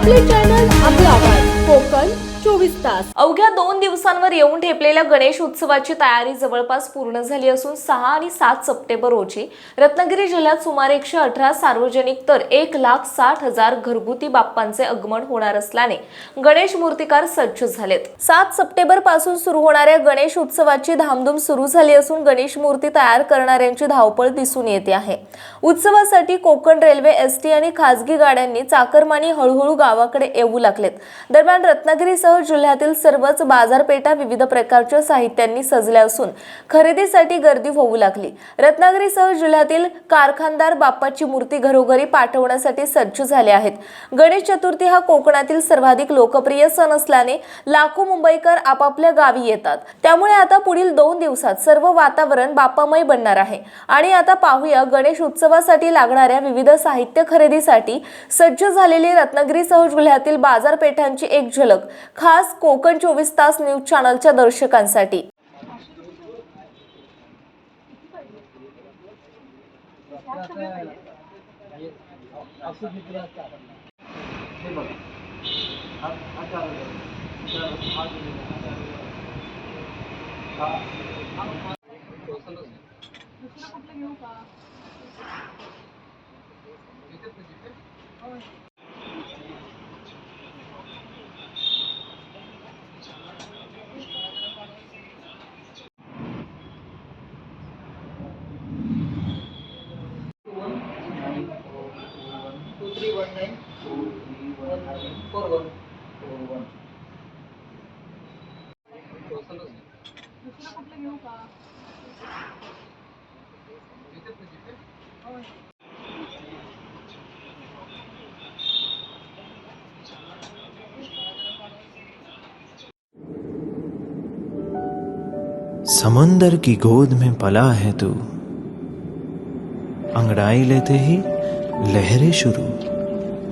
आपले चैनल आपला आवाज़ कोकण विकास अवघ्या दोन दिवसांवर येऊन ठेपलेल्या गणेश उत्सवाची तयारी जवळपास पूर्ण झाली असून सहा आणि सात सप्टेंबर रोजी रत्नागिरी जिल्ह्यात सुमारे एकशे अठरा सार्वजनिक तर एक लाख साठ हजार घरगुती बाप्पांचे आगमन होणार असल्याने गणेश मूर्तिकार सज्ज झालेत. सात सप्टेंबरपासून सुरू होणाऱ्या गणेश उत्सवाची धामधूम सुरू झाली असून गणेश मूर्ती तयार करणाऱ्यांची धावपळ दिसून येते आहे. उत्सवासाठी कोकण रेल्वे एस टी आणि खासगी गाड्यांनी चाकरमानी हळूहळू गावाकडे येऊ लागलेत. दरम्यान रत्नागिरीसह जिल्ह्यातील सर्वच बाजारपेठा विविध प्रकारच्या साहित्यांनी सजल्या असून खरेदीसाठी गर्दी होऊ लागली. रत्नागिरीसह जिल्ह्यातील कारखानदार बाप्पाची मूर्ती घरोघरी पाठवण्यासाठी सज्ज झाले आहेत. गणेश चतुर्थी हा कोकणातील सर्वाधिक लोकप्रिय सण असल्याने लाखो मुंबईकर आपापल्या गावी येतात. त्यामुळे आता पुढील दोन दिवसात सर्व वातावरण बाप्पामय बनणार आहे. आणि आता पाहूया गणेश उत्सवासाठी लागणाऱ्या विविध साहित्य खरेदीसाठी सज्ज झालेली रत्नागिरीसह जिल्ह्यातील बाजारपेठांची एक झलक. खास कोकण चोवीस तास न्यूज चॅनलच्या दर्शकांसाठी. Four one four one. समंदर की गोद में पला है तू अंगड़ाई लेते ही लहरें शुरू